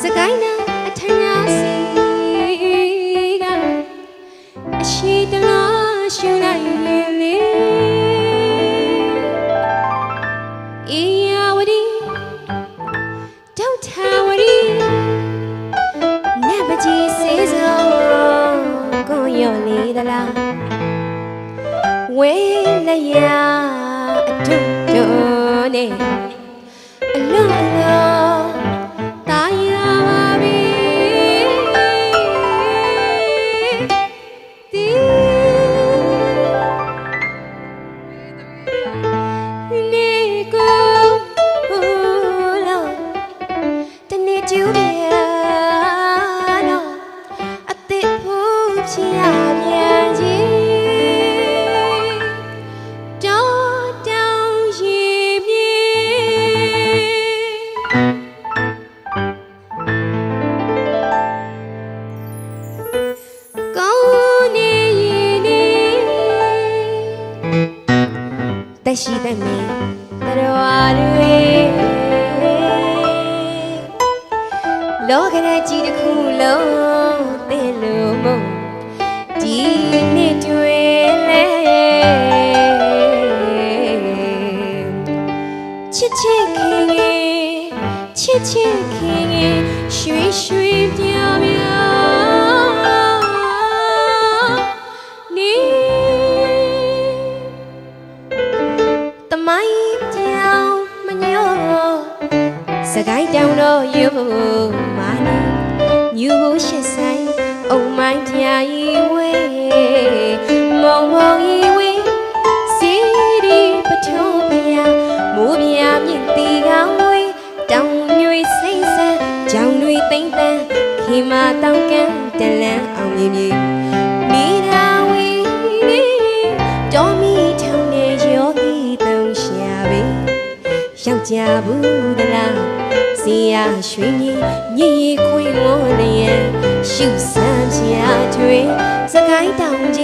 စကိုင်းနာအထညာစီကအရှိတလားရှူလိုက်ရင်လေအေယဝတီဒုထဝတီနတ်ပကြီးစေစုံကိုရော်လေးသလားဝဲလျာအထုတို့နဲ့ ဖို့ချရပြန်ကြီးတောတောင်ရှိပြေကောင်းနေရင်နေတရှိတဲ့မင်းတော်တွေလောကရဲ့ကြီးတစ်ခုလုံး စ်ချစ်ခင်ခင်ရွှေရွှေပြောင်ပြောင်နေတမိုင်းပြောင်မညောစကိုင်းတောင်တော့ယူမာနေညူဖို့ရှစ်ဆိုင် န်းခေမာတောင်ကန်းတလန်းအောင်မြင်မြင်မိရာဝီတော်မီထောင်နေရောဂီတုံးရှာပဲယောက်ျားဘူးတလားစီရရွှေကြီးညည်ရီခွေဝန်းလျက်ရှုစမ်းချာတွေစကိုင်းတောင်ကြီးအရောက်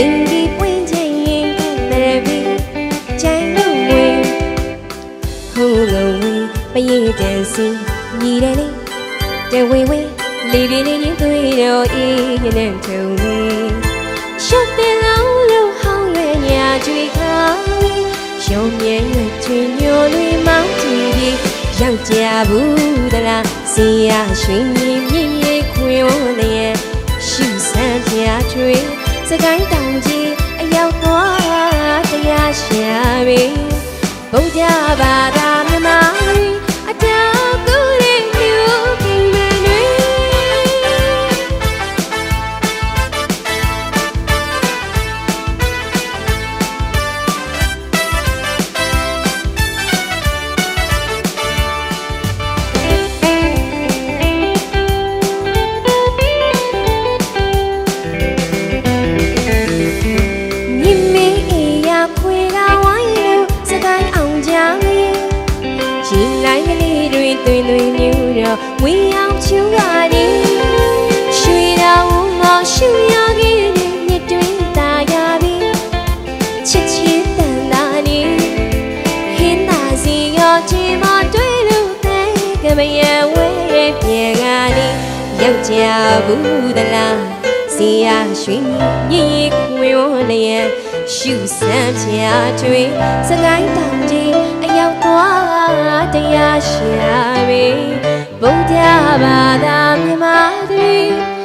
တင်ကြီးပွင့်ခြင်းရင်တဲ့တရပြီချိုင်မှုမွေဟိုးလုံးဝင်းပရိတန်စီညီတယ်လေတဝေဝေလေးလေးလေးသွေးတော်အေးနဲ့ထုံနေရှုပ်တယ်လောင်းလို့ဟောင်းရဲ့ညာကြွေကောင်းရုံမြဲရွယ်ချွေညိုတွေမောင်းကြည့်ပြီးယောက်ျားဘူးတလားစီရရွှင်မြင်မြင်ရေးခွင်ဝန်းလျက်ရှုစမ်းပြချွေစကိုင်း ဒ္ညူတော့ဝီအောင်ချူပါဒီရွှေတော်မောင်ရှူရခဲ့တဲ့မြစ်တွင်တာရပြီချစ်ချစ်တန်တာနေဟင်းသာစီရောချီမတွေ့လို့တဲ့ကမယဝဲပြေကနေယောက်ျားဘူးတလားစီရရွှေမြည်ရည်ခွင်ဝလျက်ရှုစမ်းပြတွေစကိုင်းတောင်ကြီးအရောက်သွား တရားရှာပြီဗုဒ္ဓဘာသာမြမသည်